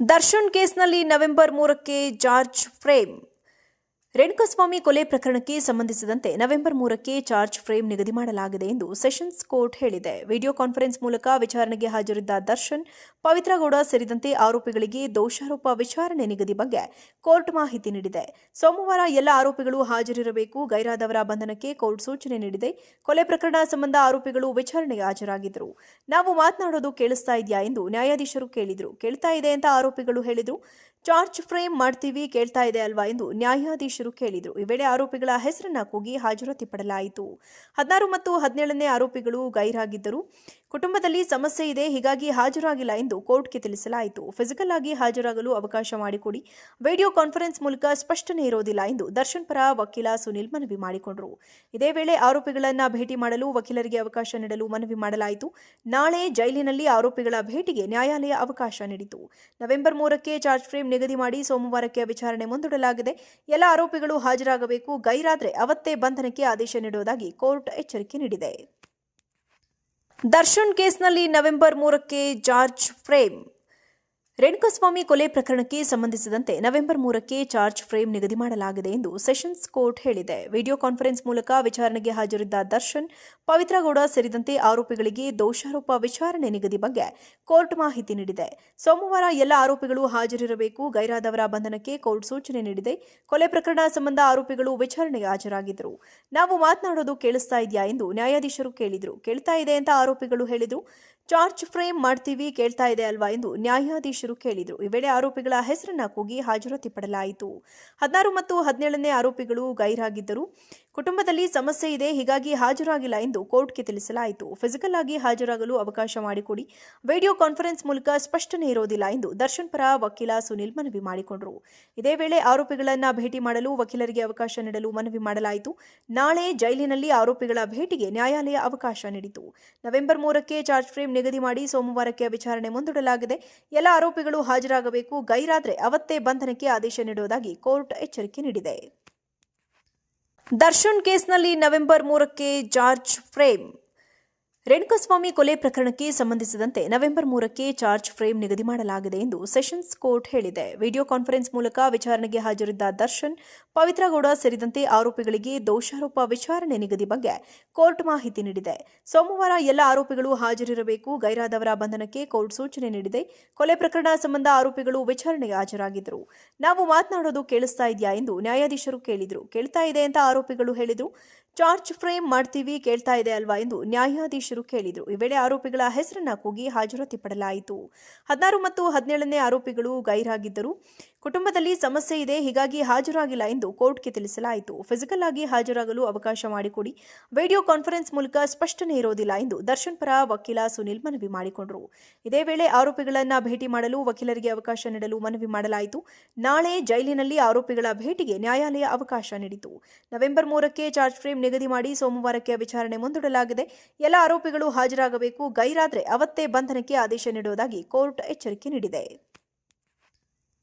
ದರ್ಶನ್ ಕೇಸ್ನಲ್ಲಿ ನವೆಂಬರ್ ಮೂರಕ್ಕೆ George frame Renukaswamy ಕೊಲೆ ಪ್ರಕರಣಕ್ಕೆ ಸಂಬಂಧಿಸಿದಂತೆ ನವೆಂಬರ್ ಮೂರಕ್ಕೆ ಚಾರ್ಜ್ ಫ್ರೇಮ್ ನಿಗದಿ ಮಾಡಲಾಗಿದೆ ಎಂದು ಸೆಷನ್ಸ್ ಕೋರ್ಟ್ ಹೇಳಿದೆ. ವಿಡಿಯೋ ಕಾನ್ಫರೆನ್ಸ್ ಮೂಲಕ ವಿಚಾರಣೆಗೆ ಹಾಜರಿದ್ದ ದರ್ಶನ್, ಪವಿತ್ರಗೌಡ ಸೇರಿದಂತೆ ಆರೋಪಿಗಳಿಗೆ ದೋಷಾರೋಪ ವಿಚಾರಣೆ ನಿಗದಿ ಬಗ್ಗೆ ಕೋರ್ಟ್ ಮಾಹಿತಿ ನೀಡಿದೆ. ಸೋಮವಾರ ಎಲ್ಲ ಆರೋಪಿಗಳು ಹಾಜರಿರಬೇಕು. ಗೈರಾದವರ ಬಂಧನಕ್ಕೆ ಕೋರ್ಟ್ ಸೂಚನೆ ನೀಡಿದೆ. ಕೊಲೆ ಪ್ರಕರಣ ಸಂಬಂಧ ಆರೋಪಿಗಳು ವಿಚಾರಣೆಗೆ ಹಾಜರಾಗಿದ್ದರು. ನಾವು ಮಾತನಾಡೋದು ಕೇಳಿಸ್ತಾ ಇದೆಯಾ ಎಂದು ನ್ಯಾಯಾಧೀಶರು ಕೇಳಿದರು. ಕೇಳ್ತಾ ಇದೆ ಅಂತ ಆರೋಪಿಗಳು ಹೇಳಿದರು. ಚಾರ್ಜ್ ಫ್ರೇಮ್ ಮಾಡ್ತೀವಿ, ಕೇಳ್ತಾ ಇದೆ ಅಲ್ವಾ ಎಂದು ನ್ಯಾಯಾಧೀಶರು ಕೇಳಿದರು. ಈ ವೇಳೆ ಆರೋಪಿಗಳ ಹೆಸರನ್ನ ಕೂಗಿ ಹಾಜರಾತಿ ಪಡೆಯಲಾಯಿತು ಹದಿನಾರು ಮತ್ತು ಹದಿನೇಳನೇ ಆರೋಪಿಗಳು ಗೈರಾಗಿದ್ದರು. ಕುಟುಂಬದಲ್ಲಿ ಸಮಸ್ಯೆ ಇದೆ, ಹೀಗಾಗಿ ಹಾಜರಾಗಿಲ್ಲ ಎಂದು ಕೋರ್ಟ್ಗೆ ತಿಳಿಸಲಾಯಿತು. ಫಿಸಿಕಲ್ ಆಗಿ ಹಾಜರಾಗಲು ಅವಕಾಶ ಮಾಡಿಕೊಡಿ. ವಿಡಿಯೋ ಕಾನ್ಫರೆನ್ಸ್ ಮೂಲಕ ಸ್ಪಷ್ಟನೆ ಇರೋದಿಲ್ಲ ಎಂದು ದರ್ಶನ್ ಪರ ವಕೀಲ ಸುನಿಲ್ ಮನವಿ ಮಾಡಿಕೊಂಡರು. ಇದೇ ವೇಳೆ ಆರೋಪಿಗಳನ್ನು ಭೇಟಿ ಮಾಡಲು ವಕೀಲರಿಗೆ ಅವಕಾಶ ನೀಡಲು ಮನವಿ ಮಾಡಲಾಯಿತು. ನಾಳೆ ಜೈಲಿನಲ್ಲಿ ಆರೋಪಿಗಳ ಭೇಟಿಗೆ ನ್ಯಾಯಾಲಯ ಅವಕಾಶ ನೀಡಿತು. ನವೆಂಬರ್ ಮೂರಕ್ಕೆ ಚಾರ್ಜ್ ಫ್ರೇಮ್ ನಿಗದಿ ಮಾಡಿ ಸೋಮವಾರಕ್ಕೆ ವಿಚಾರಣೆ ಮುಂದೂಡಲಾಗಿದೆ. ಎಲ್ಲ ಆರೋಪಿಗಳು ಹಾಜರಾಗಬೇಕು. ಗೈರಾದ್ರೆ ಅವತ್ತೇ ಬಂಧನಕ್ಕೆ ಆದೇಶ ನೀಡುವುದಾಗಿ ಕೋರ್ಟ್ ಎಚ್ಚರಿಕೆ ನೀಡಿದೆ. ದರ್ಶನ್ ಕೇಸ್ನಲ್ಲಿ ನವೆಂಬರ್ ಮೂರಕ್ಕೆ ಜಾರ್ಜ್ ಫ್ರೇಮ್ ರೇಣುಕಾಸ್ವಾಮಿ ಕೊಲೆ ಪ್ರಕರಣಕ್ಕೆ ಸಂಬಂಧಿಸಿದಂತೆ ನವೆಂಬರ್ ಮೂರಕ್ಕೆ ಚಾರ್ಜ್ ಫ್ರೇಮ್ ನಿಗದಿ ಮಾಡಲಾಗಿದೆ ಎಂದು ಸೆಷನ್ಸ್ ಕೋರ್ಟ್ ಹೇಳಿದೆ. ವಿಡಿಯೋ ಕಾನ್ಫರೆನ್ಸ್ ಮೂಲಕ ವಿಚಾರಣೆಗೆ ಹಾಜರಿದ್ದ ದರ್ಶನ್, ಪವಿತ್ರಗೌಡ ಸೇರಿದಂತೆ ಆರೋಪಿಗಳಿಗೆ ದೋಷಾರೋಪ ವಿಚಾರಣೆ ನಿಗದಿ ಬಗ್ಗೆ ಕೋರ್ಟ್ ಮಾಹಿತಿ ನೀಡಿದೆ. ಸೋಮವಾರ ಎಲ್ಲ ಆರೋಪಿಗಳು ಹಾಜರಿರಬೇಕು. ಗೈರಾದವರ ಬಂಧನಕ್ಕೆ ಕೋರ್ಟ್ ಸೂಚನೆ ನೀಡಿದೆ. ಕೊಲೆ ಪ್ರಕರಣ ಸಂಬಂಧ ಆರೋಪಿಗಳು ವಿಚಾರಣೆಗೆ ಹಾಜರಾಗಿದ್ದರು. ನಾವು ಮಾತನಾಡೋದು ಕೇಳಿಸ್ತಾ ಇದೆಯಾ ಎಂದು ನ್ಯಾಯಾಧೀಶರು ಕೇಳಿದರು. ಕೇಳ್ತಾ ಇದೆ ಅಂತ ಆರೋಪಿಗಳು ಹೇಳಿದರು. ಚಾರ್ಜ್ ಫ್ರೇಮ್ ಮಾಡ್ತೀವಿ, ಕೇಳ್ತಾ ಇದೆ ಅಲ್ವಾ ಎಂದು ನ್ಯಾಯಾಧೀಶರು ಕೇಳಿದರು. ಈ ವೇಳೆ ಆರೋಪಿಗಳ ಹೆಸರನ್ನ ಕೂಗಿ ಹಾಜರಾತಿ ಪಡೆಯಲಾಯಿತು ಹದಿನಾರು ಮತ್ತು ಹದಿನೇಳನೇ ಆರೋಪಿಗಳು ಗೈರಾಗಿದ್ದರು. ಕುಟುಂಬದಲ್ಲಿ ಸಮಸ್ಯೆ ಇದೆ, ಹೀಗಾಗಿ ಹಾಜರಾಗಿಲ್ಲ ಎಂದು ಕೋರ್ಟ್ಗೆ ತಿಳಿಸಲಾಯಿತು. ಫಿಸಿಕಲ್ ಆಗಿ ಹಾಜರಾಗಲು ಅವಕಾಶ ಮಾಡಿಕೊಡಿ. ವಿಡಿಯೋ ಕಾನ್ಫರೆನ್ಸ್ ಮೂಲಕ ಸ್ಪಷ್ಟನೆ ಇರೋದಿಲ್ಲ ಎಂದು ದರ್ಶನ್ ಪರ ವಕೀಲ ಸುನಿಲ್ ಮನವಿ ಮಾಡಿಕೊಂಡರು. ಇದೇ ವೇಳೆ ಆರೋಪಿಗಳನ್ನ ಭೇಟಿ ಮಾಡಲು ವಕೀಲರಿಗೆ ಅವಕಾಶ ನೀಡಲು ಮನವಿ ಮಾಡಲಾಯಿತು. ನಾಳೆ ಜೈಲಿನಲ್ಲಿ ಆರೋಪಿಗಳ ಭೇಟಿಗೆ ನ್ಯಾಯಾಲಯ ಅವಕಾಶ ನೀಡಿತು. ನವೆಂಬರ್ ಮೂರಕ್ಕೆ ಚಾರ್ಜ್ ಫ್ರೇಮ್ ನಿಗದಿ ಮಾಡಿ ಸೋಮವಾರಕ್ಕೆ ವಿಚಾರಣೆ ಮುಂದೂಡಲಾಗಿದೆ. ಎಲ್ಲ ಆರೋಪಿಗಳು ಹಾಜರಾಗಬೇಕು. ಗೈರಾದ್ರೆ ಅವತ್ತೇ ಬಂಧನಕ್ಕೆ ಆದೇಶ ನೀಡುವುದಾಗಿ ಕೋರ್ಟ್ ಎಚ್ಚರಿಕೆ ನೀಡಿದೆ. ದರ್ಶನ್ ಕೇಸ್ನಲ್ಲಿ ನವೆಂಬರ್ ಮೂರಕ್ಕೆ ಜಾರ್ಜ್ ಫ್ರೇಮ್ ರೇಣುಕಾಸ್ವಾಮಿ ಕೊಲೆ ಪ್ರಕರಣಕ್ಕೆ ಸಂಬಂಧಿಸಿದಂತೆ ನವೆಂಬರ್ ಮೂರಕ್ಕೆ ಚಾರ್ಜ್ ಫ್ರೇಮ್ ನಿಗದಿ ಮಾಡಲಾಗಿದೆ ಎಂದು ಸೆಷನ್ಸ್ ಕೋರ್ಟ್ ಹೇಳಿದೆ. ವಿಡಿಯೋ ಕಾನ್ಫರೆನ್ಸ್ ಮೂಲಕ ವಿಚಾರಣೆಗೆ ಹಾಜರಿದ್ದ ದರ್ಶನ್, ಪವಿತ್ರಗೌಡ ಸೇರಿದಂತೆ ಆರೋಪಿಗಳಿಗೆ ದೋಷಾರೋಪ ವಿಚಾರಣೆ ನಿಗದಿ ಬಗ್ಗೆ ಕೋರ್ಟ್ ಮಾಹಿತಿ ನೀಡಿದೆ. ಸೋಮವಾರ ಎಲ್ಲ ಆರೋಪಿಗಳು ಹಾಜರಿರಬೇಕು. ಗೈರಾದವರ ಬಂಧನಕ್ಕೆ ಕೋರ್ಟ್ ಸೂಚನೆ ನೀಡಿದೆ. ಕೊಲೆ ಪ್ರಕರಣ ಸಂಬಂಧ ಆರೋಪಿಗಳು ವಿಚಾರಣೆಗೆ ಹಾಜರಾಗಿದ್ದರು. ನಾವು ಮಾತನಾಡೋದು ಕೇಳಿಸ್ತಾ ಇದೆಯಾ ಎಂದು ನ್ಯಾಯಾಧೀಶರು ಕೇಳಿದರು. ಕೇಳ್ತಾ ಇದೆ ಅಂತ ಆರೋಪಿಗಳು ಹೇಳಿದರು. ಚಾರ್ಜ್ ಫ್ರೇಮ್ ಮಾಡ್ತೀವಿ, ಕೇಳ್ತಾ ಇದೆ ಅಲ್ವಾ ಎಂದು ನ್ಯಾಯಾಧೀಶರು ಕೇಳಿದರು. ಈ ವೇಳೆ ಆರೋಪಿಗಳ ಹೆಸರನ್ನ ಕೂಗಿ ಹಾಜರಾತಿ ಪಡೆಯಲಾಯಿತು ಹದಿನಾರು ಮತ್ತು ಹದಿನೇಳನೇ ಆರೋಪಿಗಳು ಗೈರಾಗಿದ್ದರು. ಕುಟುಂಬದಲ್ಲಿ ಸಮಸ್ಯೆ ಇದೆ, ಹೀಗಾಗಿ ಹಾಜರಾಗಿಲ್ಲ ಎಂದು ಕೋರ್ಟ್ಗೆ ತಿಳಿಸಲಾಯಿತು. ಫಿಸಿಕಲ್ ಆಗಿ ಹಾಜರಾಗಲು ಅವಕಾಶ ಮಾಡಿಕೊಡಿ. ವಿಡಿಯೋ ಕಾನ್ಫರೆನ್ಸ್ ಮೂಲಕ ಸ್ಪಷ್ಟನೆ ಇರೋದಿಲ್ಲ ಎಂದು ದರ್ಶನ್ ಪರ ವಕೀಲ ಸುನಿಲ್ ಮನವಿ ಮಾಡಿಕೊಂಡರು. ಇದೇ ವೇಳೆ ಆರೋಪಿಗಳನ್ನ ಭೇಟಿ ಮಾಡಲು ವಕೀಲರಿಗೆ ಅವಕಾಶ ನೀಡಲು ಮನವಿ ಮಾಡಲಾಯಿತು. ನಾಳೆ ಜೈಲಿನಲ್ಲಿ ಆರೋಪಿಗಳ ಭೇಟಿಗೆ ನ್ಯಾಯಾಲಯ ಅವಕಾಶ ನೀಡಿತು. ನವೆಂಬರ್ ಮೂರಕ್ಕೆ ಚಾರ್ಜ್ ಫ್ರೇಮ್ ನಿಗದಿ ಮಾಡಿ ಸೋಮವಾರಕ್ಕೆ ವಿಚಾರಣೆ ಮುಂದೂಡಲಾಗಿದೆ. ಎಲ್ಲ ಆರೋಪಿಗಳು ಹಾಜರಾಗಬೇಕು ಗೈರಾದ್ರೆ ಅವತ್ತೇ ಬಂಧನಕ್ಕೆ ಆದೇಶ ನೀಡುವುದಾಗಿ ಕೋರ್ಟ್ ಎಚ್ಚರಿಕೆ ನೀಡಿದೆ.